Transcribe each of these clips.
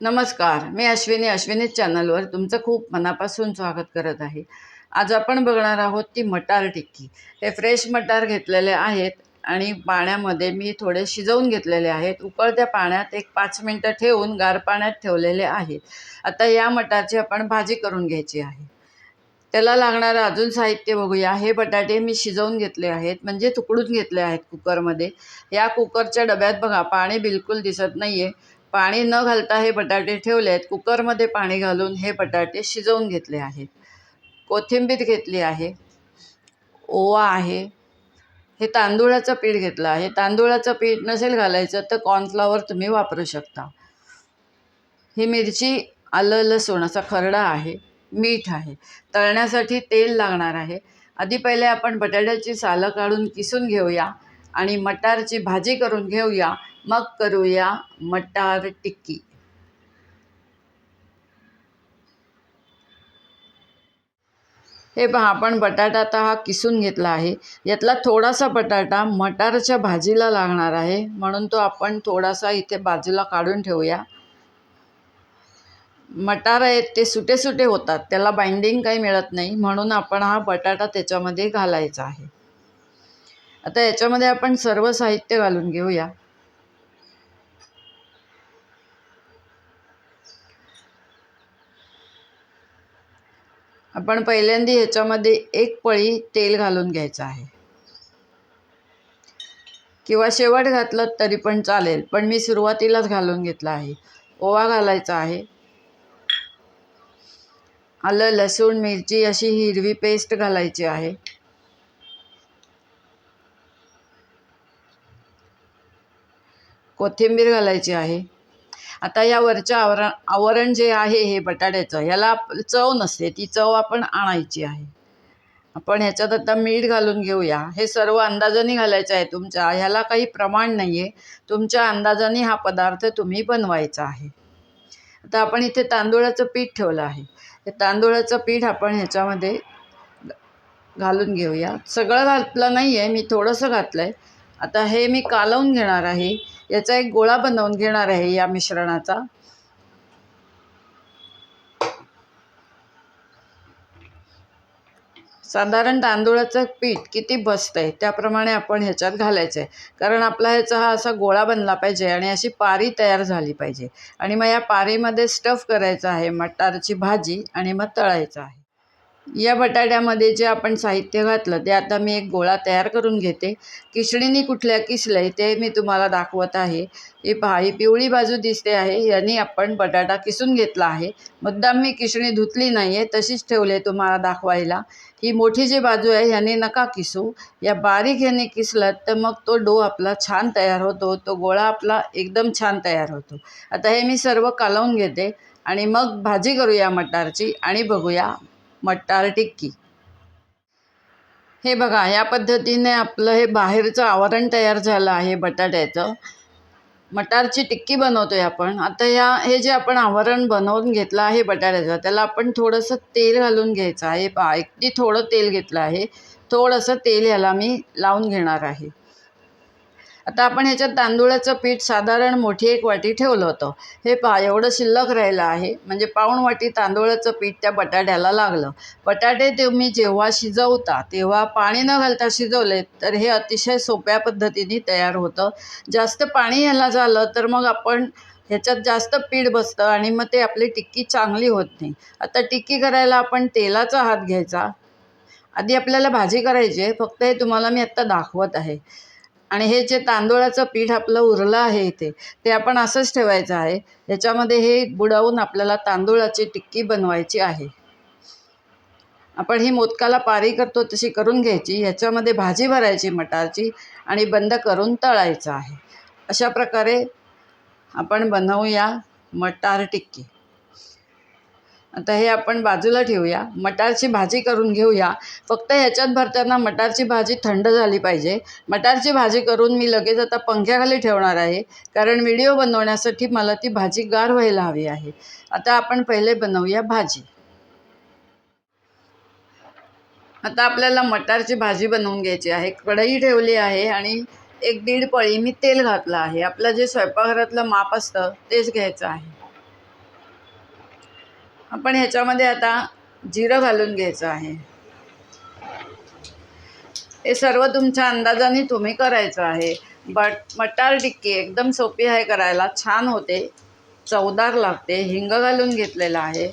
नमस्कार मी अश्विनी अश्विनी चॅनलवर तुमचं खूप मनापासून स्वागत करत आहे. आज आपण बघणार आहोत ती मटार टिक्की. हे फ्रेश मटार घेतलेले आहेत आणि पाण्यामध्ये मी थोडे शिजवून घेतलेले आहेत. उकळत्या पाण्यात एक पाच मिनटं ठेवून गार पाण्यात ठेवलेले आहेत. आता या मटारची आपण भाजी करून घ्यायची आहे. त्याला लागणारं अजून साहित्य बघूया. हे बटाटे मी शिजवून घेतले आहेत म्हणजे तुकडून घेतले आहेत कुकरमध्ये. या कुकरच्या डब्यात बघा पाणी बिलकुल दिसत नाही आहे पाणी न घालता हे बटाटे ठेवले आहेत कुकरमध्ये पाणी घालून हे बटाटे शिजवून घेतले आहेत. कोथिंबीर घेतली आहे. ओवा आहे. हे तांदूळाचं पीठ घेतलं आहे. तांदूळाचं पीठ नसेल घालायचं तर कॉर्नफ्लॉवर तुम्ही वापरू शकता. ही मिरची आलं लसूण असा खरडा आहे. मीठ आहे. तळण्यासाठी तेल लागणार आहे. आधी पहिले आपण बटाट्याची सालं काढून किसून घेऊया आणि मटारची भाजी करून घेऊया. मग करूया मटार टिक्की. हे पहा आपण बटाटा आता हा किसून घेतला आहे. यातला थोडासा बटाटा मटारच्या भाजीला लागणार आहे म्हणून तो आपण थोडासा इथे बाजूला काढून ठेवूया. मटार आहेत ते सुटे सुटे होतात त्याला बाइंडिंग काही मिळत नाही म्हणून आपण हा बटाटा त्याच्यामध्ये घालायचा आहे. आता याच्यामध्ये आपण सर्व साहित्य घालून घेऊया. आपण पहिल्यांदा ह्याच्यामध्ये एक पळी तेल घालून घ्यायचं आहे. किंवा शेवट घातलं तरी पण चालेल पण मी सुरुवातीलाच घालून घेतला आहे. ओवा घालायचा आहे. आलं लसूण मिरची अशी हिरवी पेस्ट घालायची आहे. कोथिंबीर घालायची आहे. आता या वरचं आवरण आवरण जे आहे हे बटाट्याचं ह्याला चव नसते ती चव आपण आणायची आहे. आपण ह्याच्यात आता मीठ घालून घेऊया. हे सर्व अंदाजाने घालायचं आहे तुमच्या. ह्याला काही प्रमाण नाही आहे तुमच्या अंदाजाने हा पदार्थ तुम्ही बनवायचा आहे. आता आपण इथे तांदूळाचं पीठ ठेवलं आहे. हे तांदूळाचं पीठ आपण ह्याच्यामध्ये घालून घेऊया. सगळं घातलं नाही आहे मी थोडंसं घातलं आहे आता हे मी कालवून घेणार आहे. याचा एक गोळा बनवून घेणार आहे या मिश्रणाचा. साधारण तांदूळाचं पीठ किती बसतं आहे त्याप्रमाणे आपण ह्याच्यात घालायचं आहे कारण आपला ह्याचा हा असा गोळा बनला पाहिजे आणि अशी पारी तयार झाली पाहिजे. आणि मग या पारीमध्ये स्टफ करायचं आहे मटारची भाजी आणि मग तळायचं आहे. या बटाट्यामध्ये जे आपण साहित्य घातलं ते आता मी एक गोळा तयार करून घेते. किसणीने कुठल्या किसलं आहे ते मी तुम्हाला दाखवत आहे. ही पहा ही पिवळी बाजू दिसते आहे. यांनी आपण बटाटा किसून घेतला आहे. मुद्दाम मी किसणी धुतली नाही आहे तशीच ठेवली तुम्हाला दाखवायला. ही मोठी जी बाजू आहे ह्याने नका किसू. या बारीक ह्याने किसलं तर मग तो डो आपला छान तयार होतो. तो गोळा आपला एकदम छान तयार होतो. आता हे मी सर्व कालवून घेते आणि मग भाजी करूया मटारची आणि बघूया मटार टिक्की. हे बघा या पद्धतीने आपलं हे बाहेरचं आवरण तयार झालं आहे बटाट्याचं. मटारची टिक्की बनवतो आहे आपण. आता या हे जे आपण आवरण बनवून घेतलं आहे बटाट्याचं त्याला आपण थोडंसं तेल घालून घ्यायचं आहे. पा अगदी थोडं तेल घेतलं आहे. थोडंसं तेल ह्याला मी लावून घेणार आहे. आता आपण ह्याच्यात तांदूळाचं पीठ साधारण मोठी एक वाटी ठेवलं होतं. हे पहा एवढं शिल्लक राहिलं आहे. म्हणजे पाऊण वाटी तांदूळाचं पीठ त्या बटाट्याला लागलं. बटाटे तुम्ही जेव्हा शिजवता तेव्हा पाणी न घालता शिजवले तर हे अतिशय सोप्या पद्धतीने तयार होतं. जास्त पाणी ह्याला झालं तर मग आपण ह्याच्यात जास्त पीठ बसतं आणि मग ते आपली टिक्की चांगली होत नाही. आता टिक्की करायला आपण तेलाचा हात घ्यायचा. आधी आपल्याला भाजी करायची आहे. फक्त हे तुम्हाला मी आत्ता दाखवत आहे. आणि हे जे तांदूळाचं पीठ आपलं उरलं आहे इथे ते आपण असंच ठेवायचं आहे. याच्यामध्ये हे बुडवून आपल्याला तांदूळाची टिक्की बनवायची आहे. आपण ही मोदकाला पारी करतो तशी करून घ्यायची. ह्याच्यामध्ये भाजी भरायची मटारची आणि बंद करून तळायचं आहे. अशा प्रकारे आपण बनवूया मटार टिक्की. आता हे आपण बाजूला ठेवूया. मटारची भाजी करून घेऊया. फक्त ह्याच्यात भरताना मटारची भाजी थंड झाली पाहिजे. मटारची भाजी करून मी लगेच आता पंख्याखाली ठेवणार आहे. कारण व्हिडिओ बनवण्यासाठी मला ती भाजी गार व्हायला हवी आहे. आता आपण पहिले बनवूया भाजी. आता आपल्याला मटारची भाजी बनवून घ्यायची आहे. कढई ठेवली आहे आणि एक दीड पळी मी तेल घातलं आहे. आपलं जे स्वयंपाकघरातलं माप असतं तेच घ्यायचं आहे. आपण ह्याच्यामध्ये आता जिरं घालून घ्यायचं आहे. हे सर्व तुमच्या अंदाजाने तुम्ही करायचं आहे. बट मटार टिक्की एकदम सोपी आहे करायला. छान होते. चवदार लागते. हिंग घालून घेतलेला आहे.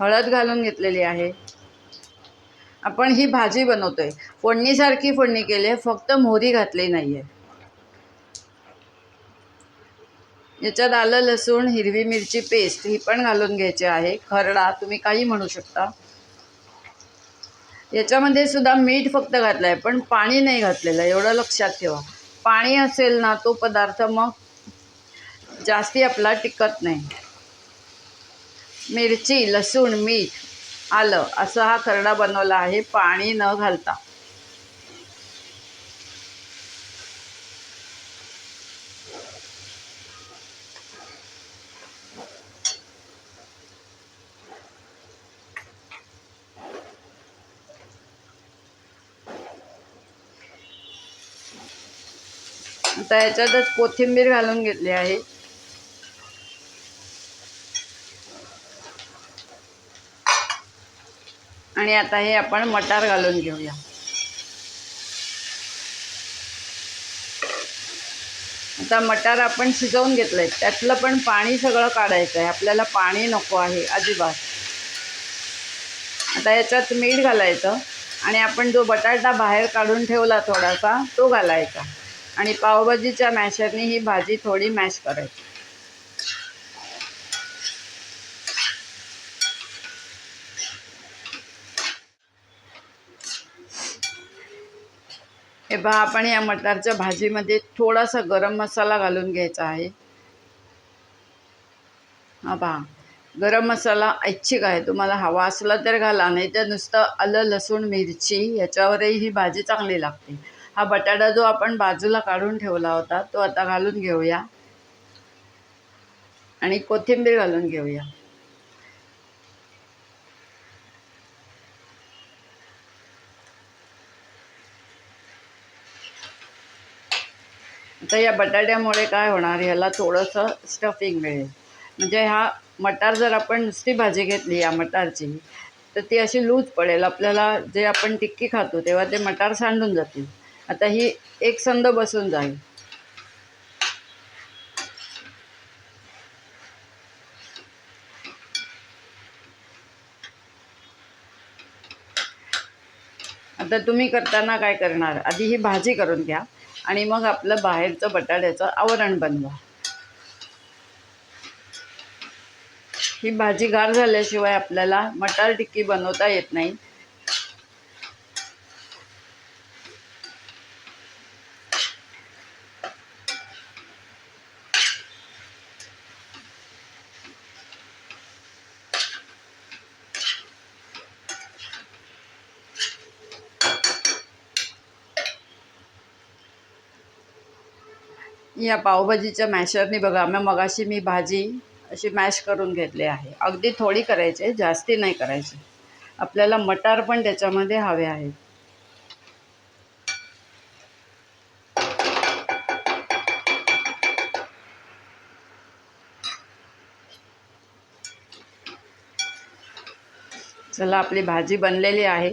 हळद घालून घेतलेली आहे. आपण ही भाजी बनवतोय. फोडणीसारखी फोडणी केली आहे. फक्त मोहरी घातली नाही आहे याच्यात आलं लसूण हिरवी मिरची पेस्ट ही पण घालून घ्यायची आहे. खरडा तुम्ही काही म्हणू शकता. याच्यामध्ये सुद्धा मीठ फक्त घातलं आहे पण पाणी नाही घातलेलं एवढं लक्षात ठेवा. पाणी असेल ना तो पदार्थ मग जास्ती आपला टिकत नाही. मिरची लसूण मीठ आलं असं हा खरडा बनवला आहे पाणी न घालता. आता याच्यातच कोथिंबीर घालून घेतली आहे. आणि आता हे आपण मटार घालून घेऊया. आता मटार आपण शिजवून घेतलंय. त्यातलं पण पाणी सगळं काढायचं आहे. आपल्याला पाणी नको आहे अजिबात. आता याच्यात मीठ घालायचं. आणि आपण जो बटाटा बाहेर काढून ठेवला थोडासा तो घालायचा. आणि पावभाजीच्या मॅशरनी ही भाजी थोडी मॅश करायची. हे बा आपण या मटारच्या भाजीमध्ये थोडासा गरम मसाला घालून घ्यायचा आहे. हा पहा गरम मसाला ऐच्छिक आहे. तुम्हाला हवा असला तर घाला नाही तर नुसतं आलं लसूण मिरची याच्यावरही ही भाजी चांगली लागते. हा बटाटा जो आपण बाजूला काढून ठेवला होता तो आता घालून घेऊया. आणि कोथिंबीर घालून घेऊया. आता या बटाट्यामुळे काय होणार ह्याला थोडंसं स्टफिंग मिळेल. म्हणजे हा मटार जर आपण नुसती भाजी घेतली या मटारची तर ती अशी लूज पडेल. आपल्याला जे आपण टिक्की खातो तेव्हा ते मटार सांडून जातील. आता ही एक संद बसून जाईल. आता तुम्ही करताना काय करणार? आधी ही भाजी करून घ्या आणि मग आपलं बाहेरचं बटाट्याचं आवरण बनवा. ही भाजी गार झाल्याशिवाय आपल्याला मटार टिक्की बनवता येत नाही. या पावभाजीच्या मॅशरनी बघा मग मगाशी मी भाजी अशी मॅश करून घेतली आहे. अगदी थोडी करायची जास्ती नाही करायची. आपल्याला मटार पण त्याच्यामध्ये हवे आहेत. चला आपली भाजी बनलेली आहे.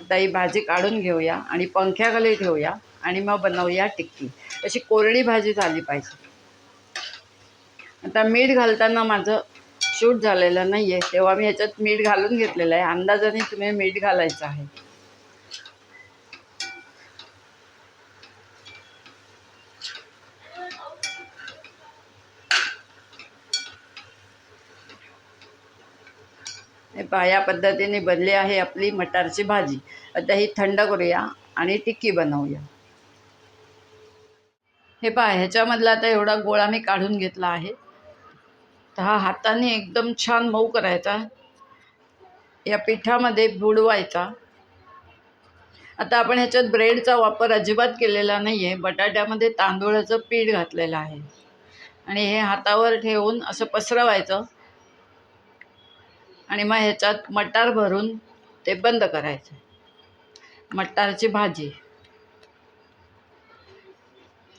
आता ही भाजी काढून घेऊया आणि पंख्याखाली ठेवूया आणि मग बनवूया टिक्की. अशी कोरडी भाजी झाली पाहिजे. आता मीठ घालताना माझं शूट झालेलं नाही आहे तेव्हा मी ह्याच्यात मीठ घालून घेतलेलं आहे. अंदाजाने तुम्ही मीठ घालायचं आहे. पहा या पद्धतीने बनली आहे आपली मटारची भाजी. आता ही थंड करूया आणि टिक्की बनवूया. हे पहा ह्याच्यामधला आता एवढा गोळा मी काढून घेतला आहे. तर हा हाताने एकदम छान मऊ करायचा. या पिठामध्ये बुडवायचा. आता आपण ह्याच्यात ब्रेडचा वापर अजिबात केलेला नाही आहे बटाट्यामध्ये तांदूळाचं पीठ घातलेलं आहे. आणि हे हातावर ठेवून असं पसरवायचं. आणि मग ह्याच्यात मटार भरून ते बंद करायचं. मटारची भाजी.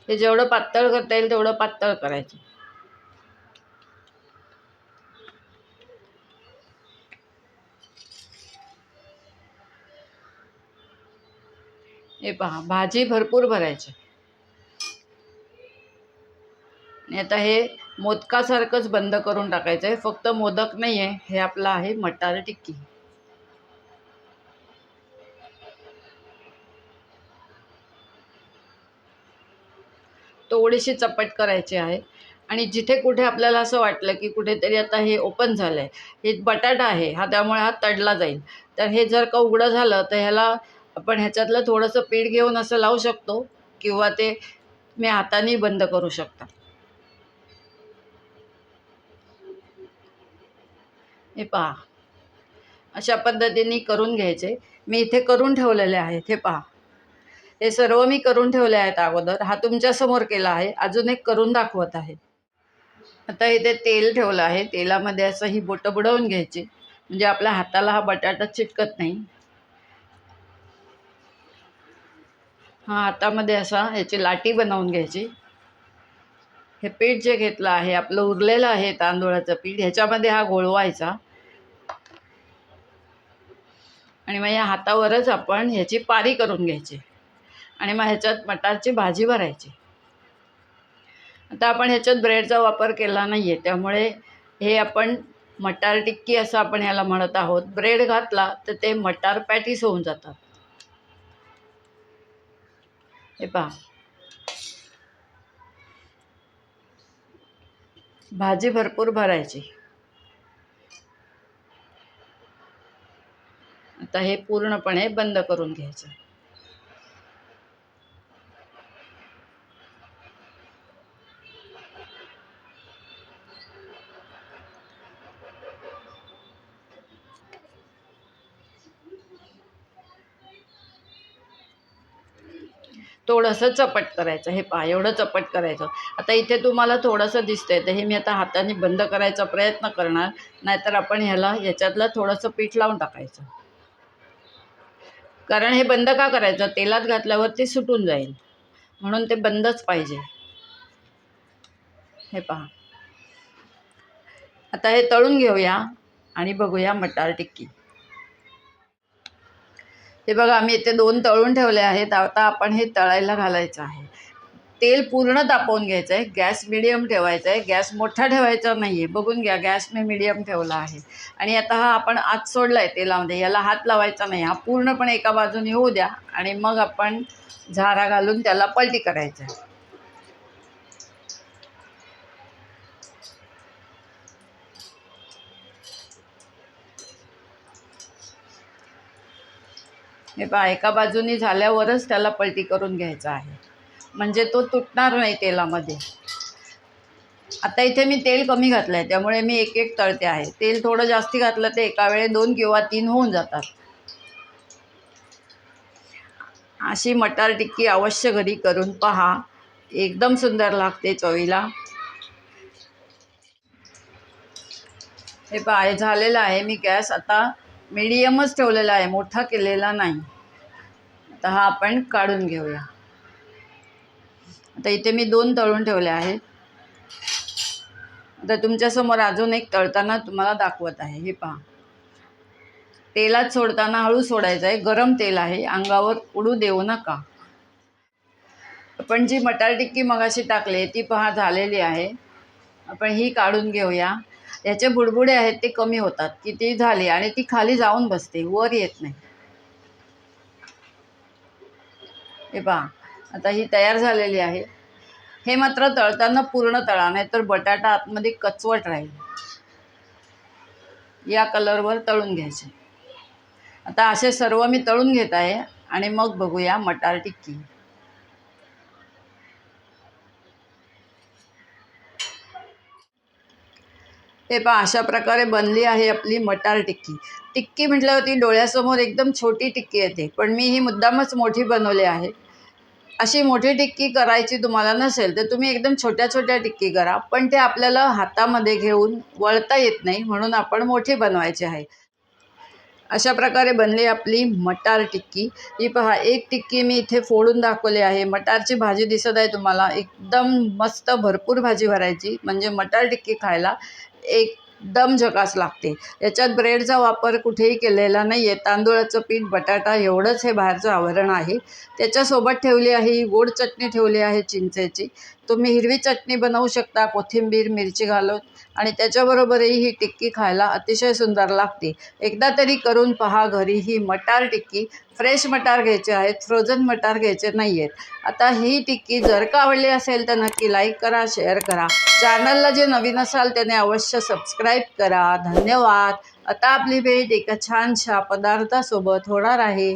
हे जेवढं पातळ करता येईल तेवढं पातळ करायचं. हे पहा भाजी भरपूर भरायची. आणि आता हे मोदकासारखंच बंद करून टाकायचं आहे. फक्त मोदक नाही आहे हे आपलं आहे मटार टिक्की. थोडीशी चपट करायची आहे. आणि जिथे कुठे आपल्याला असं वाटलं की कुठेतरी आता हे ओपन झालं आहे हे बटाटा आहे हा त्यामुळे हा तडला जाईल. तर हे जर का उघडं झालं तर ह्याला आपण ह्याच्यातलं थोडंसं पीठ घेऊन असं लावू शकतो किंवा ते मी हाताने बंद करू शकता. हे पहा. अशा पद्धतीने करून घ्यायचे. मी इथे करून ठेवलेले आहेत हे पहा. हे सर्व मी करून ठेवले आहेत अगोदर. हा तुमच्यासमोर केला आहे. अजून एक करून दाखवत आहे. आता इथे तेल ठेवलं आहे. तेलामध्ये असं ही बोटं बुडवून घ्यायची. म्हणजे आपल्या हाताला हा बटाटा चिटकत नाही. हा हातामध्ये असा ह्याची लाटी बनवून घ्यायची. हे पीठ जे घेतलं आहे आपलं उरलेलं आहे तांदूळाचं पीठ ह्याच्यामध्ये हा गोळवायचा. आणि मग या हातावरच आपण ह्याची पारी करून घ्यायची. आणि मग ह्याच्यात मटारची भाजी भरायची. आता आपण ह्याच्यात ब्रेडचा वापर केला नाही आहे त्यामुळे हे आपण मटार टिक्की असं आपण ह्याला म्हणत आहोत. ब्रेड घातला तर ते मटार पॅटीस होऊन जातात. हे पहा. भाजी भरपूर भरायची. आता हे पूर्णपणे बंद करून घ्यायचं. थोडंसं चपट करायचं हे पहा एवढं चपट करायचं. आता इथे तुम्हाला थोडंसं दिसतंय तर हे मी आता हाताने बंद करायचा प्रयत्न करणार नाहीतर आपण ह्याला याच्यातलं थोडंसं पीठ लावून टाकायचं. कारण हे बंद का करायचं? तेलात घातल्यावर ते सुटून जाईल. म्हणून ते बंदच पाहिजे. हे पहा. आता हे तळून घेऊया आणि बघूया मटार टिक्की. हे बघा आम्ही इथे दोन तळून ठेवले आहेत. आता आपण हे तळायला घालायचं आहे. तेल पूर्ण तापवून घ्यायचं आहे. गॅस मिडियम ठेवायचा आहे. गॅस मोठा ठेवायचा नाही आहे बघून घ्या गॅस मी मिडियम ठेवला आहे. आणि आता हा आपण आत सोडला आहे तेलामध्ये. याला हात लावायचा नाही. हा पूर्णपणे एका बाजूने होऊ द्या. आणि मग आपण झारा घालून त्याला पलटी करायचं आहे. हे पहा एका बाजूनी झाल्यावरच त्याला पलटी करून घ्यायचा आहे. म्हणजे तो तुटणार नाही तेलामध्ये. आता इथे मी तेल कमी घातलं आहे त्यामुळे मी एक एक तळते आहे. तेल थोडं जास्ती घातलं ते एका वेळे दोन किंवा तीन होऊन जातात. अशी मटार टिक्की अवश्य घरी करून पहा. एकदम सुंदर लागते चवीला. हे पहा झालेलं आहे. मी गॅस आता मीडियमच ठेवलेला आहे मोठा केलेला नाही. आता हा आपण काढून घेऊया. आता इथे मी दोन तळून ठेवले आहेत. आता तुमच्यासमोर अजून एक तळताना तुम्हाला दाखवत आहे हे पहा. तेलात सोडताना हळू सोडायचं आहे गरम तेल आहे अंगावर उडू देऊ नका. आपण जी मटार टिक्की मगाशी टाकली ती पहा झालेली आहे. आपण ही काढून घेऊया. याचे बुडबुडे आहेत ते कमी होतात. की ती झाली आणि ती खाली जाऊन बसते वर येत नाही. हे पहा आता ही तयार झालेली आहे. हे मात्र तळताना पूर्ण तळा नाही तर बटाटा आतमध्ये कचवट राहील. या कलरवर तळून घ्यायचे. आता असे सर्व मी तळून घेत आहे आणि मग बघूया मटार टिक्की. हे पहा अशा प्रकारे बनली आहे आपली मटार टिक्की. टिक्की म्हटल्यावर ती डोळ्यासमोर एकदम छोटी टिक्की येते पण मी ही मुद्दामच मोठी बनवली आहे. अशी मोठी टिक्की करायची तुम्हाला नसेल तर तुम्ही एकदम छोट्या छोट्या टिक्की करा पण ते आपल्याला हातामध्ये घेऊन वळता येत नाही म्हणून आपण मोठी बनवायची आहे. अशा प्रकारे बनली आपली मटार टिक्की. ही पहा एक टिक्की मी इथे फोडून दाखवली आहे. मटारची भाजी दिसत आहे तुम्हाला एकदम मस्त भरपूर भाजी भरायची म्हणजे मटार टिक्की खायला एक दम झकास लागते. याच्यात ब्रेडचा वापर कुठेही केलेला नाही आहे तांदूळाचं पीठ बटाटा एवढंच हे बाहेरचं आवरण आहे. त्याच्यासोबत ठेवली आहे ही गोड चटणी ठेवली आहे चिंचेची. तुम्ही हिरवी चटणी बनवू शकता कोथिंबीर मिरची घालून. आणि त्याच्याबरोबरही ही टिक्की खायला अतिशय सुंदर लागते. एकदा तरी करून पहा घरी ही मटार टिक्की. फ्रेश मटार घ्यायचे आहेत फ्रोझन मटार घ्यायचे नाही आहेत आता ही टिक्की जर का आवडली असेल तर नक्की लाईक करा शेअर करा. चॅनलला जे नवीन असाल त्याने अवश्य सबस्क्राईब करा. धन्यवाद. आता आपली भेट एका छानशा पदार्थासोबत होणार आहे.